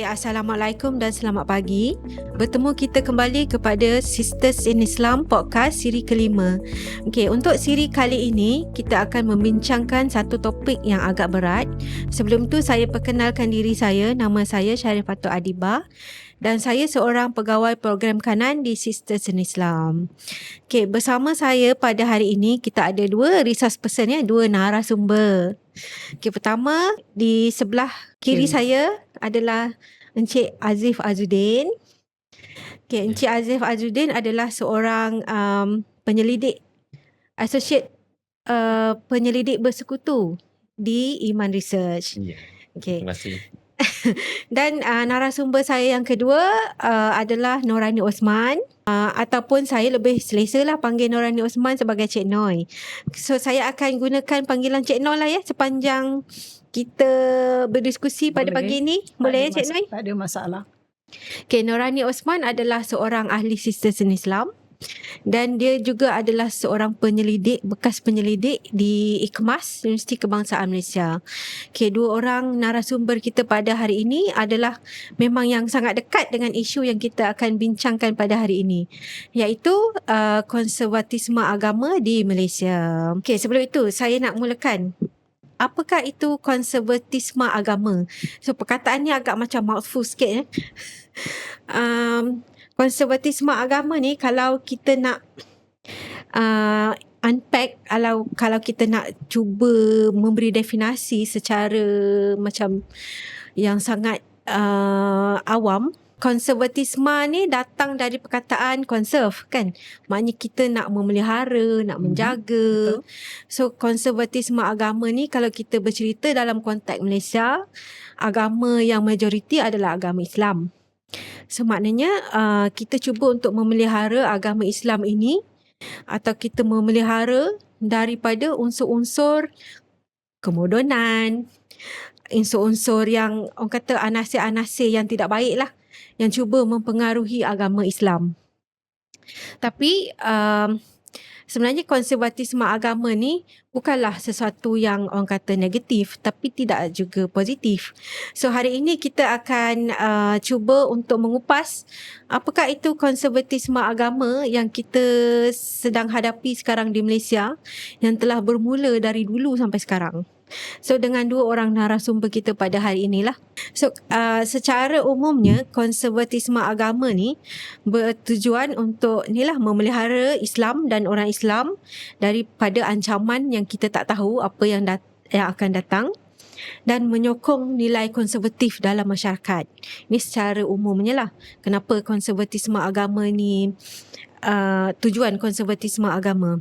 Okay, Assalamualaikum dan selamat pagi. Bertemu kita kembali kepada Sisters in Islam Podcast siri kelima. Okay, untuk siri kali ini, kita akan membincangkan satu topik yang agak berat. Sebelum tu, saya perkenalkan diri saya. Nama saya Syarifatul Adibah dan saya seorang pegawai program kanan di Sisters in Islam. Okay, bersama saya pada hari ini, kita ada dua resource person ya, dua narasumber. Okay, pertama di sebelah kiri Kiri. saya adalah Encik Azif Azudin. Okay, Encik Azif Azudin adalah seorang um, penyelidik, associate uh, penyelidik bersekutu di Iman Research. Ya, Okay. terima kasih. Dan uh, narasumber saya yang kedua uh, adalah Norani Osman uh, ataupun saya lebih selesa lah panggil Norani Osman sebagai Cik Noi. So saya akan gunakan panggilan Cik Noi lah ya sepanjang kita berdiskusi pada Boleh. pagi ini. Boleh ya Cik mas- Noi? Tak ada masalah. Okay, Norani Osman adalah seorang ahli sistem seni Islam dan dia juga adalah seorang penyelidik, bekas penyelidik di IKMAS, Universiti Kebangsaan Malaysia. Okay, dua orang narasumber kita pada hari ini adalah memang yang sangat dekat dengan isu yang kita akan bincangkan pada hari ini, iaitu uh, konservatisme agama di Malaysia. Okay, sebelum itu saya nak mulakan Apakah itu konservatisme agama? So perkataannya agak macam mouthful sikit eh. um, konservatisme agama ni kalau kita nak uh, unpack kalau kalau kita nak cuba memberi definasi secara macam yang sangat uh, awam konservatisme ni datang dari perkataan conserve kan? Maknanya kita nak memelihara nak Mhm, menjaga. So konservatisme agama ni kalau kita bercerita dalam konteks Malaysia agama yang majoriti adalah agama Islam So maknanya uh, kita cuba untuk memelihara agama Islam ini atau kita memelihara daripada unsur-unsur kemodonan, unsur-unsur yang orang kata anasir-anasir yang tidak baik lah yang cuba mempengaruhi agama Islam. Tapi um, sebenarnya konservatisme agama ni bukanlah sesuatu yang orang kata negatif tapi tidak juga positif. So hari ini kita akan uh, cuba untuk mengupas apakah itu konservatisme agama yang kita sedang hadapi sekarang di Malaysia yang telah bermula dari dulu sampai sekarang. So dengan dua orang narasumber kita pada hari inilah. So uh, secara umumnya konservatisme agama ni bertujuan untuk inilah memelihara Islam dan orang Islam daripada ancaman yang kita tak tahu apa yang dat- yang akan datang dan menyokong nilai konservatif dalam masyarakat. Ini secara umumnya lah. Kenapa konservatisme agama ni uh, tujuan konservatisme agama.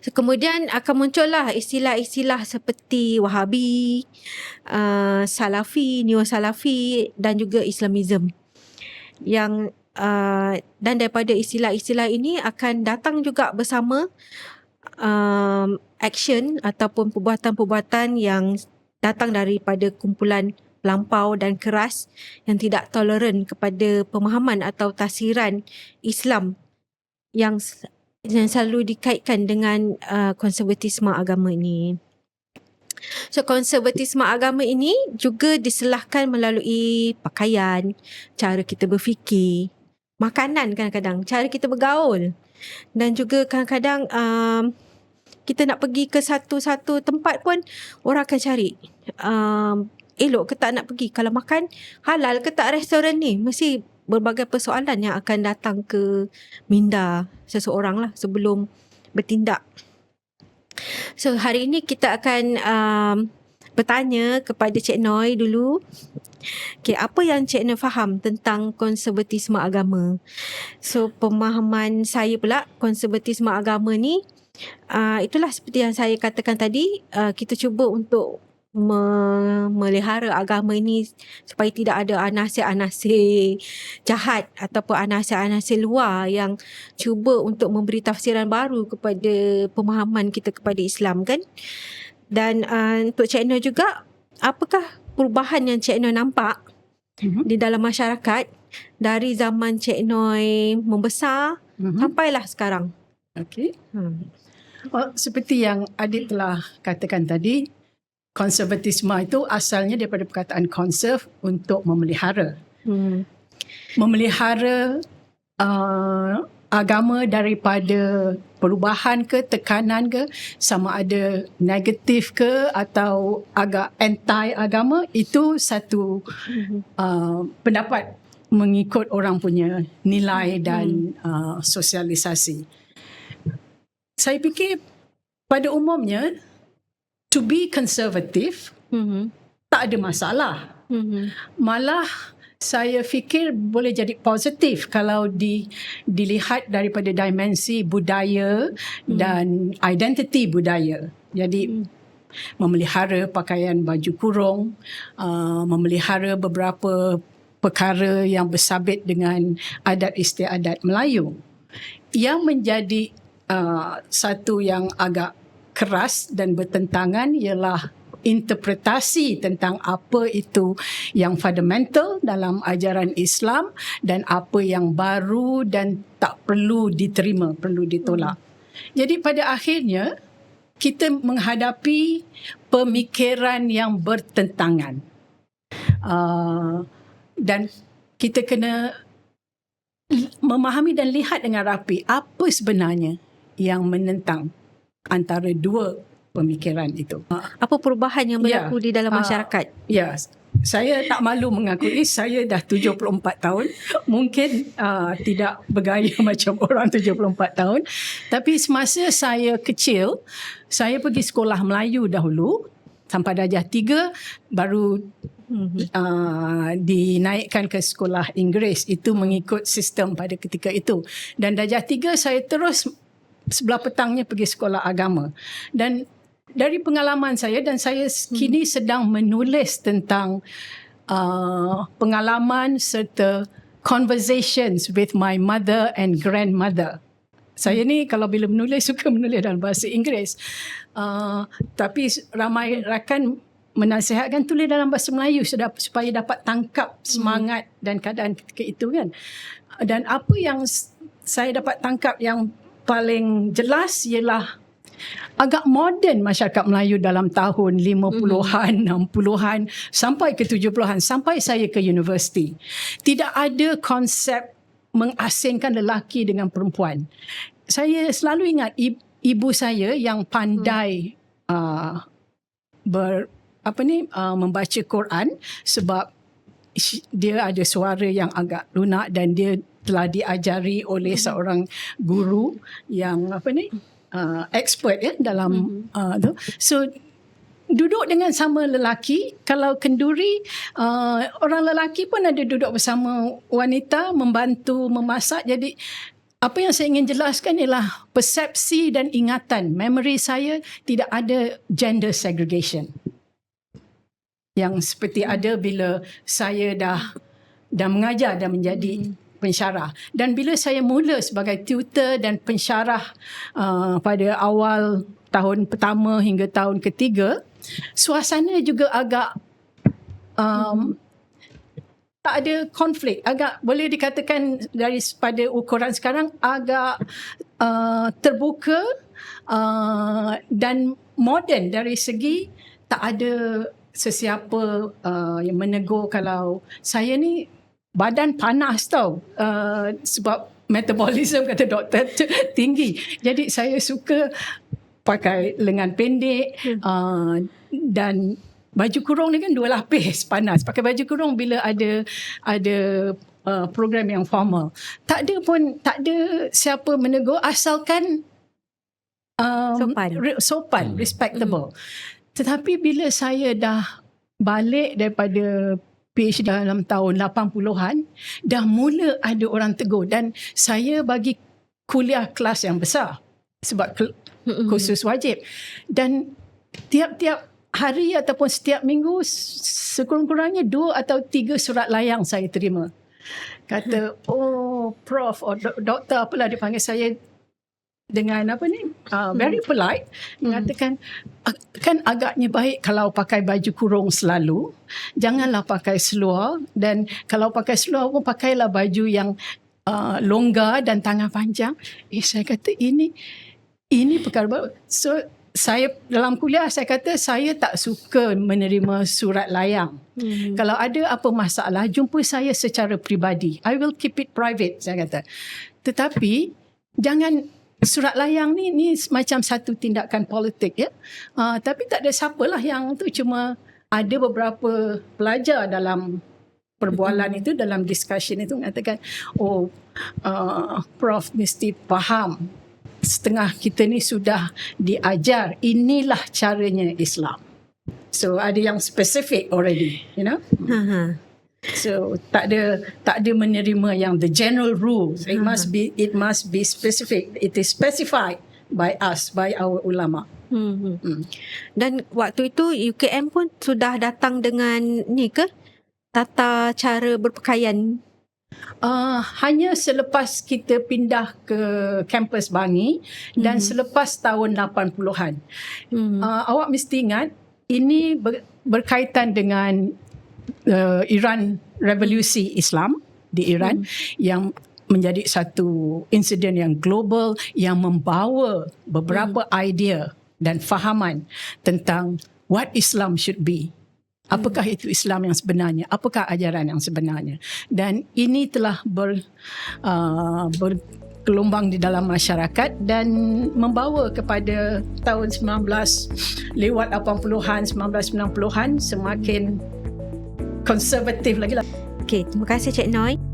So, kemudian akan muncullah istilah-istilah seperti Wahabi, uh, Salafi, Neo Salafi dan juga Islamism. Yang uh, dan daripada istilah-istilah ini akan datang juga bersama um, action ataupun perbuatan-perbuatan yang datang daripada kumpulan lampau dan keras yang tidak toleran kepada pemahaman atau tafsiran Islam yang yang selalu dikaitkan dengan uh, konservatisme agama ini. So konservatisme agama ini juga diselahkan melalui pakaian, cara kita berfikir, makanan kadang-kadang, cara kita bergaul dan juga kadang-kadang um, kita nak pergi ke satu-satu tempat pun orang akan cari um, elok ke tak nak pergi. Kalau makan halal ke tak restoran ni? Mesti berbagai persoalan yang akan datang ke minda seseorang lah sebelum bertindak. So hari ini kita akan um, bertanya kepada Cik Noi dulu. Okay, apa yang Cik Noi faham tentang konservatisme agama? So pemahaman saya pula konservatisme agama ni uh, itulah seperti yang saya katakan tadi uh, kita cuba untuk memelihara agama ini supaya tidak ada anasir-anasir jahat ataupun anasir-anasir luar yang cuba untuk memberi tafsiran baru kepada pemahaman kita kepada Islam kan. Dan uh, untuk Cik Noh juga, apakah perubahan yang Cik Noh nampak Mhm. di dalam masyarakat dari zaman Cik Noi membesar Mhm. sampailah sekarang? Okey. Hmm. Oh, seperti yang adik telah katakan tadi, konservatisme itu asalnya daripada perkataan conserve untuk memelihara. Hmm. Memelihara uh, agama daripada perubahan ke tekanan ke sama ada negatif ke atau agak anti agama itu satu uh, pendapat mengikut orang punya nilai dan uh, sosialisasi. Saya fikir pada umumnya to be conservative Hmm. tak ada masalah. Hmm. Malah saya fikir boleh jadi positif kalau di dilihat daripada dimensi budaya hmm. dan identiti budaya. Jadi hmm. memelihara pakaian baju kurung, uh, memelihara beberapa perkara yang bersabit dengan adat istiadat Melayu. Yang menjadi uh, satu yang agak keras dan bertentangan ialah interpretasi tentang apa itu yang fundamental dalam ajaran Islam dan apa yang baru dan tak perlu diterima, perlu ditolak. Jadi pada akhirnya kita menghadapi pemikiran yang bertentangan. Uh, dan kita kena memahami dan lihat dengan rapi apa sebenarnya yang menentang antara dua pemikiran itu. Apa perubahan yang Ya. berlaku di dalam Ah, masyarakat? Ya, saya tak malu mengakui saya dah 74 tahun. Mungkin uh, tidak bergaya macam orang 74 tahun. Tapi semasa saya kecil, saya pergi sekolah Melayu dahulu. Sampai darjah tiga, baru uh, dinaikkan ke sekolah Inggeris. Itu mengikut sistem pada ketika itu. Dan darjah tiga, saya terus sebelah petangnya pergi sekolah agama. Dan dari pengalaman saya dan saya kini sedang menulis tentang uh, pengalaman serta conversations with my mother and grandmother. Saya ni kalau bila menulis suka menulis dalam bahasa Inggeris. Uh, tapi ramai rakan menasihatkan tulis dalam bahasa Melayu supaya dapat tangkap semangat dan keadaan ketika itu kan. Dan apa yang saya dapat tangkap yang paling jelas ialah agak moden masyarakat Melayu dalam tahun 50-an, 60-an sampai ke 70-an sampai saya ke universiti. Tidak ada konsep mengasingkan lelaki dengan perempuan. Saya selalu ingat ibu saya yang pandai uh, ber apa ni uh, membaca Quran sebab dia ada suara yang agak lunak dan dia telah diajari oleh seorang guru yang apa ni uh, expert ya dalam uh, tu. So duduk dengan sama lelaki kalau kenduri uh, orang lelaki pun ada duduk bersama wanita membantu memasak. Jadi apa yang saya ingin jelaskan ialah persepsi dan ingatan. Memory saya tidak ada gender segregation. Yang seperti ada bila saya dah dah mengajar dan menjadi pensyarah. Dan bila saya mula sebagai tutor dan pensyarah uh, pada awal tahun pertama hingga tahun ketiga suasana juga agak um, tak ada konflik. Agak boleh dikatakan dari pada ukuran sekarang agak uh, terbuka uh, dan moden dari segi tak ada sesiapa uh, yang menegur kalau saya ni badan panas tau. Uh, sebab metabolism kata doktor tinggi. Jadi saya suka pakai lengan pendek uh, dan baju kurung ni kan dua lapis panas. Pakai baju kurung bila ada ada uh, program yang formal. Tak ada pun tak ada siapa menegur asalkan um, Sopan. re- sopan respectable. Tetapi bila saya dah balik daripada PhD dalam tahun 80-an dah mula ada orang tegur. Dan saya bagi kuliah kelas yang besar sebab khusus wajib. Dan tiap-tiap hari ataupun setiap minggu sekurang-kurangnya dua atau tiga surat layang saya terima. Kata oh prof or do- doktor apalah dia panggil saya dengan apa ni uh, very polite mengatakan "Ah, kan agaknya baik kalau pakai baju kurung selalu janganlah pakai seluar dan kalau pakai seluar pun pakailah baju yang uh, longgar dan tangan panjang eh saya kata ini ini perkara baru so saya dalam kuliah saya kata saya tak suka menerima surat layang. Hmm. Kalau ada apa masalah, jumpa saya secara peribadi. I will keep it private, saya kata. Tetapi, jangan surat layang ni ni macam satu tindakan politik ya. Uh, tapi tak ada siapalah yang tu cuma ada beberapa pelajar dalam perbualan itu dalam discussion itu mengatakan oh uh, prof mesti faham setengah kita ni sudah diajar inilah caranya Islam. So ada yang specific already, you know. Ha, ha. So tak ada tak ada menerima yang the general rules. It Ha. must be it must be specific. It is specified by us by our ulama. Hmm, hmm. Hmm. Dan waktu itu UKM pun sudah datang dengan ni ke? Tata cara berpakaian. Uh, hanya selepas kita pindah ke kampus Bangi dan Mhm. selepas tahun 80-an. Hmm. Uh, awak mesti ingat ini ber, berkaitan dengan uh, Iran revolusi Islam di Iran yang menjadi satu insiden yang global yang membawa beberapa idea dan fahaman tentang what Islam should be. Apakah itu Islam yang sebenarnya? Apakah ajaran yang sebenarnya? Dan ini telah ber, uh, bergelombang di dalam masyarakat dan membawa kepada tahun 19 lewat 80-an, 1990-an semakin konservatif lagi lah. Okey, terima kasih Cik Noi.